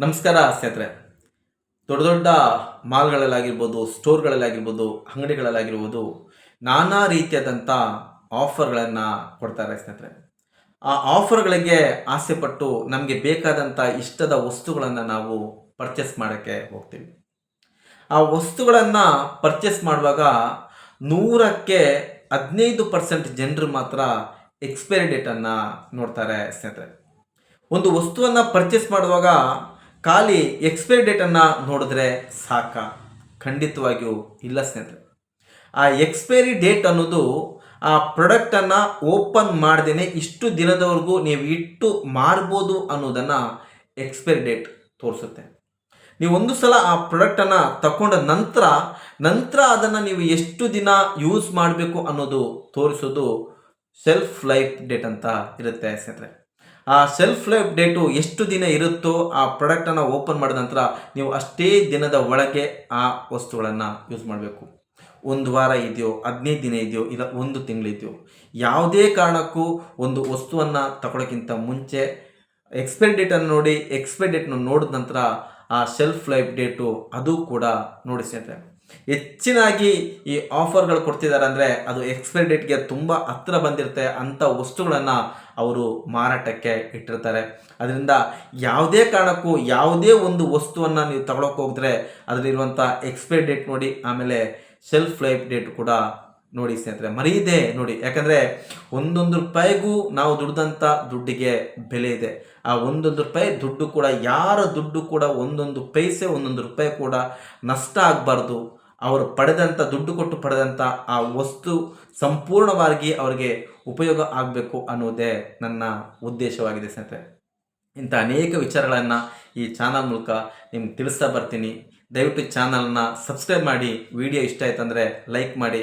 ನಮಸ್ಕಾರ ಸ್ನೇಹಿತರೆ. ದೊಡ್ಡ ದೊಡ್ಡ ಮಾಲ್ಗಳಲ್ಲಾಗಿರ್ಬೋದು, ಸ್ಟೋರ್ಗಳಲ್ಲಾಗಿರ್ಬೋದು, ಅಂಗಡಿಗಳಲ್ಲಾಗಿರ್ಬೋದು ನಾನಾ ರೀತಿಯಾದಂಥ ಆಫರ್ಗಳನ್ನು ಕೊಡ್ತಾರೆ ಸ್ನೇಹಿತರೆ. ಆ ಆಫರ್ಗಳಿಗೆ ಆಸೆಪಟ್ಟು ನಮಗೆ ಬೇಕಾದಂಥ ಇಷ್ಟದ ವಸ್ತುಗಳನ್ನು ನಾವು ಪರ್ಚೇಸ್ ಮಾಡೋಕ್ಕೆ ಹೋಗ್ತೀವಿ. ಆ ವಸ್ತುಗಳನ್ನು ಪರ್ಚೇಸ್ ಮಾಡುವಾಗ ನೂರಕ್ಕೆ ಹದಿನೈದು ಪರ್ಸೆಂಟ್ ಜನರು ಮಾತ್ರ ಎಕ್ಸ್ಪೈರಿ ಡೇಟನ್ನು ನೋಡ್ತಾರೆ ಸ್ನೇಹಿತರೆ. ಒಂದು ವಸ್ತುವನ್ನು ಪರ್ಚೇಸ್ ಮಾಡುವಾಗ ಖಾಲಿ ಎಕ್ಸ್ಪೈರಿ ಡೇಟನ್ನು ನೋಡಿದ್ರೆ ಸಾಕ. ಖಂಡಿತವಾಗಿಯೂ ಇಲ್ಲ ಸ್ನೇಹಿತರೆ. ಆ ಎಕ್ಸ್ಪೈರಿ ಡೇಟ್ ಅನ್ನೋದು ಆ ಪ್ರಾಡಕ್ಟನ್ನು ಓಪನ್ ಮಾಡ್ದೇ ಇಷ್ಟು ದಿನದವರೆಗೂ ನೀವು ಇಟ್ಟು ಮಾರ್ಬೋದು ಅನ್ನೋದನ್ನು ಎಕ್ಸ್ಪೈರಿ ಡೇಟ್ ತೋರಿಸುತ್ತೆ. ನೀವು ಒಂದು ಸಲ ಆ ಪ್ರಾಡಕ್ಟನ್ನು ತಗೊಂಡ ನಂತರ ನಂತರ ಅದನ್ನು ನೀವು ಎಷ್ಟು ದಿನ ಯೂಸ್ ಮಾಡಬೇಕು ಅನ್ನೋದು ತೋರಿಸೋದು ಸೆಲ್ಫ್ ಲೈಫ್ ಡೇಟ್ ಅಂತ ಇರುತ್ತೆ ಸ್ನೇಹಿತರೆ. ಆ ಸೆಲ್ಫ್ ಲೈಫ್ ಡೇಟು ಎಷ್ಟು ದಿನ ಇರುತ್ತೋ ಆ ಪ್ರಾಡಕ್ಟನ್ನು ಓಪನ್ ಮಾಡಿದ ನಂತರ ನೀವು ಅಷ್ಟೇ ದಿನದ ಒಳಗೆ ಆ ವಸ್ತುಗಳನ್ನು ಯೂಸ್ ಮಾಡಬೇಕು. ಒಂದು ವಾರ ಇದೆಯೋ, ಹದಿನೈದು ದಿನ ಇದೆಯೋ, ಇಲ್ಲ ಒಂದು ತಿಂಗಳಿದೆಯೋ ಯಾವುದೇ ಕಾರಣಕ್ಕೂ ಒಂದು ವಸ್ತುವನ್ನು ತಗೊಳ್ಳೋಕ್ಕಿಂತ ಮುಂಚೆ ಎಕ್ಸ್ಪೈರಿ ಡೇಟನ್ನು ನೋಡಿ ಎಕ್ಸ್ಪೈರಿ ಡೇಟ್ನ ನೋಡಿದ ನಂತರ ಆ ಸೆಲ್ಫ್ ಲೈಫ್ ಡೇಟು ಅದು ಕೂಡ ನೋಡಿ ಸ್ನೇಹಿತರೆ ಹೆಚ್ಚಿನಾಗಿ ಈ ಆಫರ್ಗಳು ಕೊಡ್ತಿದ್ದಾರೆ ಅಂದರೆ ಅದು ಎಕ್ಸ್ಪೈರಿ ಡೇಟ್ಗೆ ತುಂಬ ಹತ್ತಿರ ಬಂದಿರುತ್ತೆ ಅಂಥ ವಸ್ತುಗಳನ್ನು ಅವರು ಮಾರಾಟಕ್ಕೆ ಇಟ್ಟಿರ್ತಾರೆ. ಅದರಿಂದ ಯಾವುದೇ ಕಾರಣಕ್ಕೂ ಯಾವುದೇ ಒಂದು ವಸ್ತುವನ್ನು ನೀವು ತಗೊಳಕ್ಕೆ ಹೋಗಿದ್ರೆ ಅದರಲ್ಲಿರುವಂಥ ಎಕ್ಸ್ಪೈರಿ ಡೇಟ್ ನೋಡಿ ಆಮೇಲೆ ಸೆಲ್ಫ್ ಲೈಫ್ ಡೇಟ್ ಕೂಡ ನೋಡಿ ಸ್ನೇಹಿತರೆ ಮರೀದೆ ನೋಡಿ. ಯಾಕಂದರೆ ಒಂದೊಂದು ರೂಪಾಯಿಗೂ ನಾವು ದುಡ್ದಂಥ ದುಡ್ಡಿಗೆ ಬೆಲೆ ಇದೆ. ಆ ಒಂದೊಂದು ರೂಪಾಯಿ ದುಡ್ಡು ಕೂಡ, ಯಾರ ದುಡ್ಡು ಕೂಡ ಒಂದೊಂದು ಪೈಸೆ, ಒಂದೊಂದು ರೂಪಾಯಿ ಕೂಡ ನಷ್ಟ ಆಗಬಾರ್ದು. ಅವರು ಪಡೆದಂಥ ದುಡ್ಡು ಕೊಟ್ಟು ಪಡೆದಂಥ ಆ ವಸ್ತು ಸಂಪೂರ್ಣವಾಗಿ ಅವರಿಗೆ ಉಪಯೋಗ ಆಗಬೇಕು ಅನ್ನೋದೇ ನನ್ನ ಉದ್ದೇಶವಾಗಿದೆ ಸ್ನೇಹಿತರೆ. ಇಂಥ ಅನೇಕ ವಿಚಾರಗಳನ್ನು ಈ ಚಾನಲ್ ಮೂಲಕ ನಿಮ್ಗೆ ತಿಳಿಸ್ತಾ ಬರ್ತೀನಿ. ದಯವಿಟ್ಟು ಚಾನಲ್ನ ಸಬ್ಸ್ಕ್ರೈಬ್ ಮಾಡಿ, ವಿಡಿಯೋ ಇಷ್ಟ ಆಯ್ತಂದರೆ ಲೈಕ್ ಮಾಡಿ.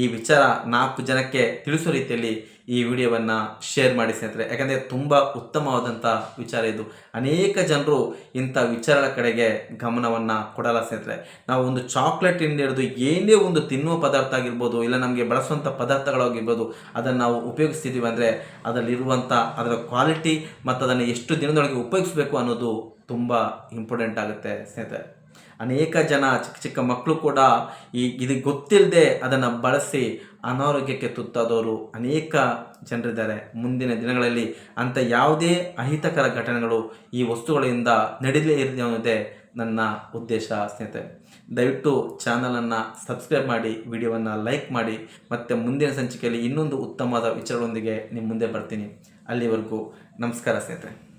ಈ ವಿಚಾರ ನಾಲ್ಕು ಜನಕ್ಕೆ ತಿಳಿಸೋ ರೀತಿಯಲ್ಲಿ ಈ ವಿಡಿಯೋವನ್ನು ಶೇರ್ ಮಾಡಿ ಸ್ನೇಹಿತರೆ. ಯಾಕಂದರೆ ತುಂಬ ಉತ್ತಮವಾದಂಥ ವಿಚಾರ ಇದು. ಅನೇಕ ಜನರು ಇಂಥ ವಿಚಾರಗಳ ಕಡೆಗೆ ಗಮನವನ್ನು ಕೊಡಲ್ಲ ಸ್ನೇಹಿತರೆ. ನಾವು ಒಂದು ಚಾಕ್ಲೇಟ್ ಹಿಡಿದು ಏನೇ ಒಂದು ತಿನ್ನುವ ಪದಾರ್ಥ ಆಗಿರ್ಬೋದು, ಇಲ್ಲ ನಮಗೆ ಬಳಸುವಂಥ ಪದಾರ್ಥಗಳಾಗಿರ್ಬೋದು, ಅದನ್ನು ನಾವು ಉಪಯೋಗಿಸ್ತಿದ್ದೀವಿ ಅಂದರೆ ಅದರಲ್ಲಿರುವಂಥ ಅದರ ಕ್ವಾಲಿಟಿ ಮತ್ತು ಅದನ್ನು ಎಷ್ಟು ದಿನದೊಳಗೆ ಉಪಯೋಗಿಸ್ಬೇಕು ಅನ್ನೋದು ತುಂಬ ಇಂಪಾರ್ಟೆಂಟ್ ಆಗುತ್ತೆ ಸ್ನೇಹಿತರೆ. ಅನೇಕ ಜನ ಚಿಕ್ಕ ಚಿಕ್ಕ ಮಕ್ಕಳು ಕೂಡ ಈ ಇದು ಗೊತ್ತಿಲ್ಲದೆ ಅದನ್ನು ಬಳಸಿ ಅನಾರೋಗ್ಯಕ್ಕೆ ತುತ್ತಾದವರು ಅನೇಕ ಜನರಿದ್ದಾರೆ. ಮುಂದಿನ ದಿನಗಳಲ್ಲಿ ಅಂಥ ಯಾವುದೇ ಅಹಿತಕರ ಘಟನೆಗಳು ಈ ವಸ್ತುಗಳಿಂದ ನಡೀಲೇ ಇರಲಿ ಅನ್ನೋದೇ ನನ್ನ ಉದ್ದೇಶ ಸ್ನೇಹಿತರೆ. ದಯವಿಟ್ಟು ಚಾನಲನ್ನು ಸಬ್ಸ್ಕ್ರೈಬ್ ಮಾಡಿ ವಿಡಿಯೋವನ್ನು ಲೈಕ್ ಮಾಡಿ, ಮತ್ತು ಮುಂದಿನ ಸಂಚಿಕೆಯಲ್ಲಿ ಇನ್ನೊಂದು ಉತ್ತಮವಾದ ವಿಚಾರಗಳೊಂದಿಗೆ ನಿಮ್ಮ ಮುಂದೆ ಬರ್ತೀನಿ. ಅಲ್ಲಿವರೆಗೂ ನಮಸ್ಕಾರ ಸ್ನೇಹಿತರೆ.